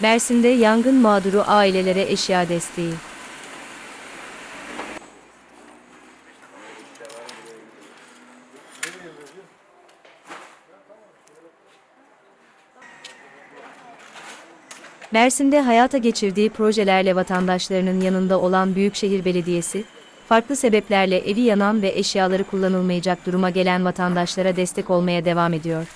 Mersin'de yangın mağduru ailelere eşya desteği. Mersin'de hayata geçirdiği projelerle vatandaşlarının yanında olan Büyükşehir Belediyesi, farklı sebeplerle evi yanan ve eşyaları kullanılmayacak duruma gelen vatandaşlara destek olmaya devam ediyor.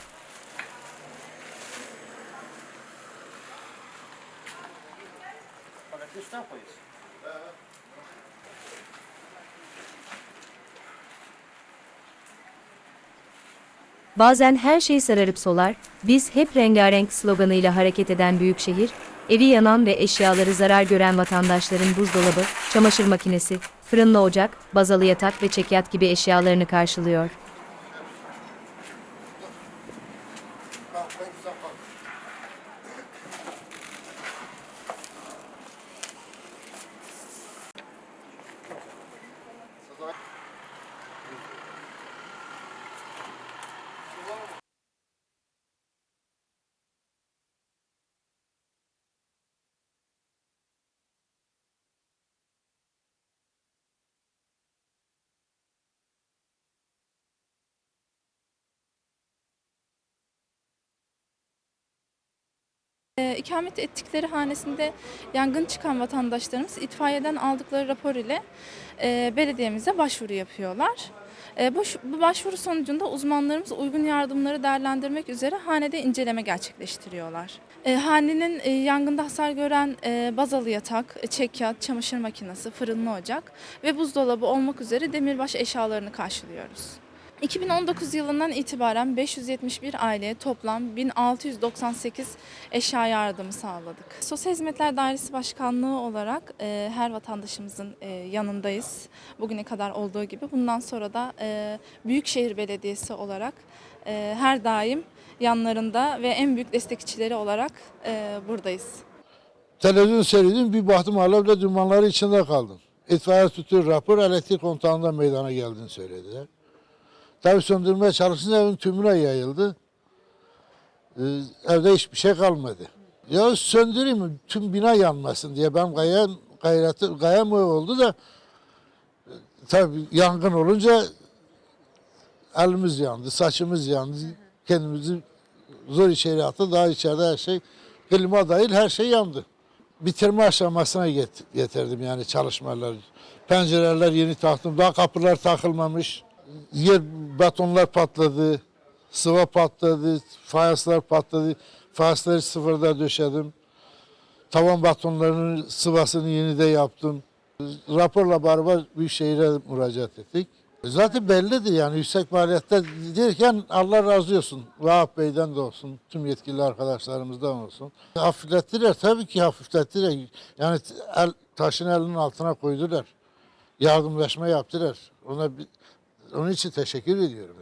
Bazen her şey sararıp solar, biz hep rengarenk sloganıyla hareket eden Büyükşehir, evi yanan ve eşyaları zarar gören vatandaşların buzdolabı, çamaşır makinesi, fırınlı ocak, bazalı yatak ve çekyat gibi eşyalarını karşılıyor. E, ikamet ettikleri hanesinde yangın çıkan vatandaşlarımız itfaiyeden aldıkları rapor ile e, belediyemize başvuru yapıyorlar. E, bu, bu başvuru sonucunda uzmanlarımız uygun yardımları değerlendirmek üzere hanede inceleme gerçekleştiriyorlar. E, hanenin e, yangında hasar gören e, bazalı yatak, e, çekyat, çamaşır makinesi, fırınlı ocak ve buzdolabı olmak üzere demirbaş eşyalarını karşılıyoruz. 2019 yılından itibaren 571 aileye toplam 1698 eşya yardımı sağladık. Sosyal Hizmetler Dairesi Başkanlığı olarak e, her vatandaşımızın e, yanındayız. Bugüne kadar olduğu gibi. Bundan sonra da e, Büyükşehir Belediyesi olarak e, her daim yanlarında ve en büyük destekçileri olarak e, buradayız. Televizyon seyredim bir baktım alevle dumanları içinde kaldım. İtfaiye tutuyor rapor elektrik kontağında meydana geldiğini söylediler. Tabii söndürmeye çalışınca evin tümüne yayıldı. Ee, evde hiçbir şey kalmadı. Ya söndüreyim tüm bina yanmasın diye ben gayen gayreti gayem o oldu da e, tabii yangın olunca elimiz yandı, saçımız yandı. Kendimizi zor içeri attı. Daha içeride her şey klima dahil her şey yandı. Bitirme aşamasına get- getirdim yani çalışmaları. Pencereler yeni taktım. Daha kapılar takılmamış. Yer betonlar patladı. Sıva patladı. Fayanslar patladı. Fayansları sıfırda döşedim. Tavan betonlarının sıvasını yeni de yaptım. Raporla beraber Büyükşehir'e müracaat ettik. Zaten bellidir yani yüksek maliyette derken Allah razı olsun. Vahap Bey'den de olsun, tüm yetkili arkadaşlarımızdan olsun. Hafiflettiler tabii ki hafiflettiler. Yani el, taşın elinin altına koydular. Yardımlaşma yaptılar. Ona bir, onun için teşekkür ediyorum.